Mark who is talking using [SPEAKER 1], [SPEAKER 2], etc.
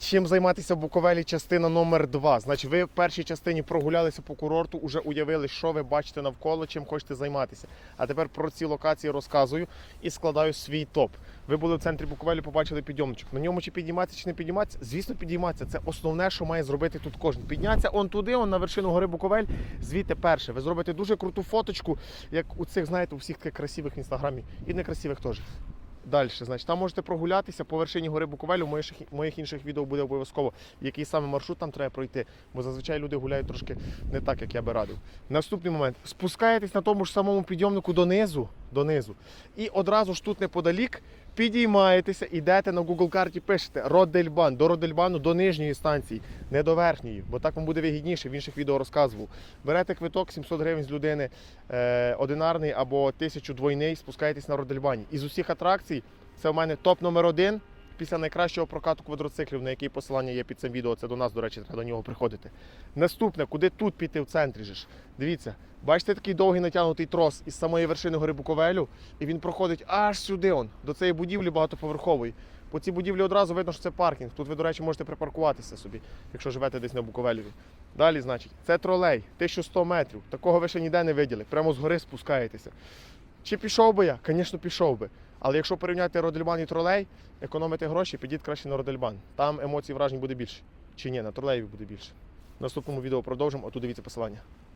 [SPEAKER 1] Чим займатися в Буковелі частина номер 2 Значить, ви в першій частині прогулялися по курорту, уже уявили, що ви бачите навколо, чим хочете займатися. А тепер про ці локації розказую і складаю свій топ. Ви були в центрі Буковелі, побачили підйомничок. На ньому чи підійматися, чи не підійматися? Звісно, підійматися. Це основне, що має зробити тут кожен. Піднятися он туди, он на вершину гори Буковель. Звідти перше. Ви зробите дуже круту фоточку, як у цих, знаєте, у всіх таких красивих в інстаграмі і некрасивих теж. Далі, значить, там можете прогулятися по вершині гори Буковелю. В моїх, моїх інших відео буде обов'язково, який саме маршрут там треба пройти. Бо зазвичай люди гуляють трошки не так, як я би радив. Наступний момент. Спускаєтесь на тому ж самому підйомнику донизу, донизу. І одразу ж тут неподалік підіймаєтеся, йдете на Google карті, пишете Родельбан, до Родельбану, до нижньої станції, не до верхньої, бо так вам буде вигідніше, в інших відео розказував. Берете квиток 700 гривень з людини е, одинарний або 1000 двойний, спускаєтесь на Родельбані. Із усіх атракцій це в мене топ номер один. Після найкращого прокату квадроциклів, на який посилання є під цим відео, це до нас, до речі, треба до нього приходити. Наступне, куди тут піти в центрі ж? Дивіться, бачите такий довгий натягнутий трос із самої вершини гори Буковелю, і він проходить аж сюди, он, до цієї будівлі багатоповерхової. По цій будівлі одразу видно, що це паркінг. Тут ви, до речі, можете припаркуватися собі, якщо живете десь на Буковелі. Далі, значить, це тролей, 1100 метрів. Такого ви ще ніде не виділи. Прямо з гори спускаєтеся. Чи пішов би я? Звісно, пішов би. Але якщо порівняти Родельбан і тролей, економити гроші, підіть краще на Родельбан. Там емоцій вражень буде більше. Чи ні, на тролеєві буде більше. В наступному відео продовжимо, а тут дивіться посилання.